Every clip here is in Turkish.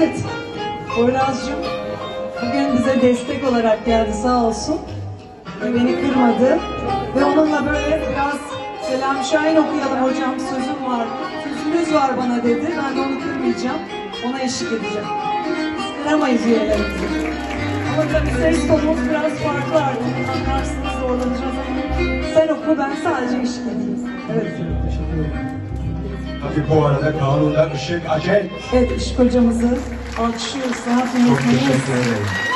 Evet, Poyraz'cığım bugün bize destek olarak geldi sağ olsun. Ve beni kırmadı. Ve onunla böyle biraz Selam Şahin okuyalım hocam sözüm var. Sözünüz var bana dedi. Ben de onu kırmayacağım. Ona eşlik edeceğim. Biz kıramayız üyelerimizi. Ama tabii ses tonumuz biraz farklı artık. Anlarsınız zorlanacağız ama sen oku ben sadece eşlik edeyim. Evet. Tabii bu arada kanunda Işık Acel. Evet, Işık hocamızı alkışlıyoruz. Sanat Çok teşekkür ederim.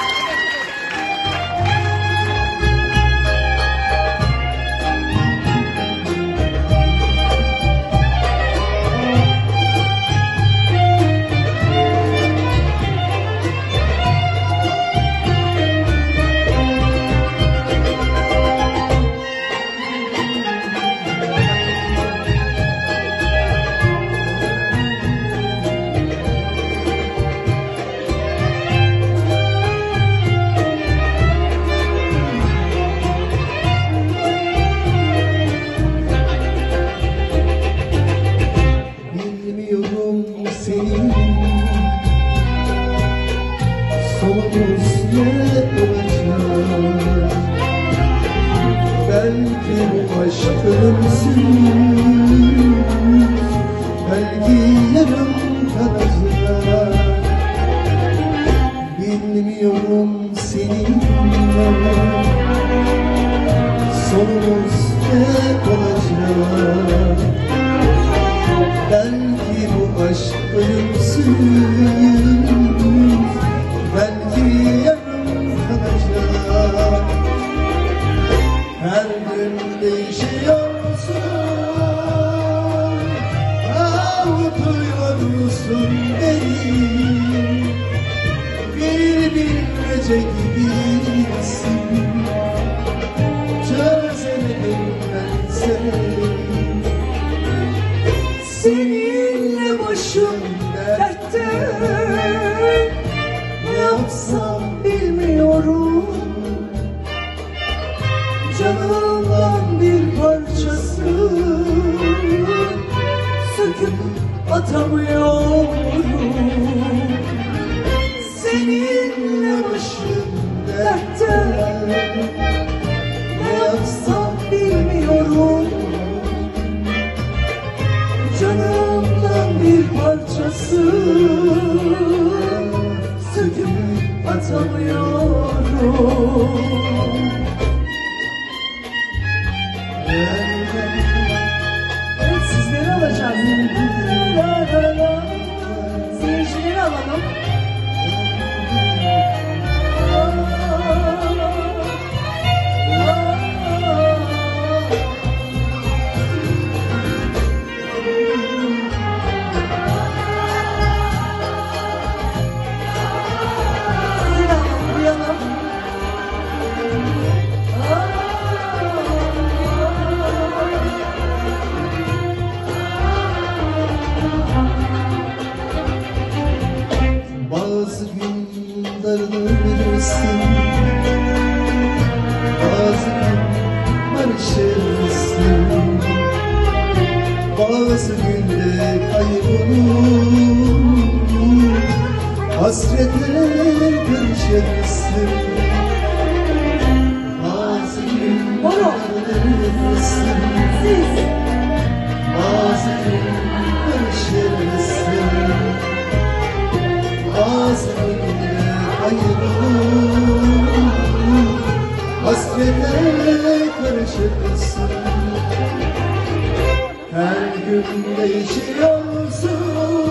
Belki bu aşk Her gün değişiyorsun Avutuyor musun beni Bir bilmece gibisin seni Seninle başım dertte Ne atamıyorum Seninle başım Ne yapsam bilmiyorum. Canımdan bir parçası. Söküp atamıyorum Seyircileri alalım. Darılırsın Bazı gün barışırsın Bazı günde kaybolur Hasretle karışırsın Hasretle karışırsın Her gün değişiyorsun